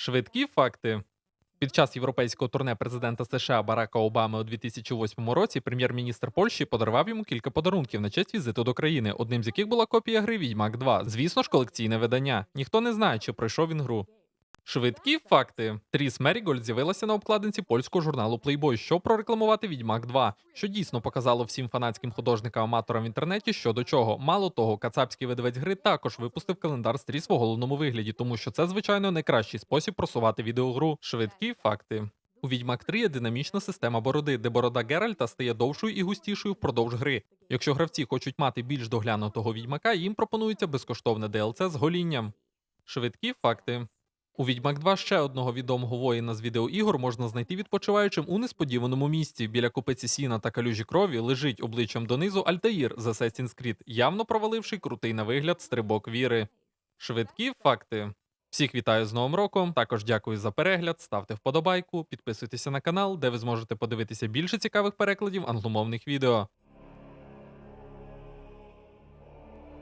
Швидкі факти. Під час європейського турне президента США Барака Обами у 2008 році прем'єр-міністр Польщі подарував йому кілька подарунків на честь візиту до країни, одним з яких була копія гри Відьмак 2. Звісно ж, колекційне видання. Ніхто не знає, чи пройшов він гру. Швидкі факти. Тріс Мерігольд з'явилася на обкладинці польського журналу Playboy, щоб прорекламувати Відьмак 2, що дійсно показало всім фанатським художникам-аматорам в інтернеті, що до чого. Мало того, кацапський видавець гри також випустив календар з Тріс в оголеному вигляді, тому що це, звичайно, найкращий спосіб просувати відеогру. Швидкі факти. У Відьмак 3 є динамічна система бороди, де борода Геральта стає довшою і густішою впродовж гри. Якщо гравці хочуть мати більш доглянутого відьмака, їм пропонується безкоштовне DLC з голінням. Швидкі факти. У Відьмак 2 ще одного відомого воїна з відеоігор можна знайти відпочиваючим у несподіваному місці. Біля купиці сіна та калюжі крові лежить обличчям донизу Альтаїр з Assassin's Creed, явно проваливши крутий на вигляд стрибок віри. Швидкі факти. Всіх вітаю з Новим роком. Також дякую за перегляд. Ставте вподобайку, підписуйтеся на канал, де ви зможете подивитися більше цікавих перекладів англомовних відео.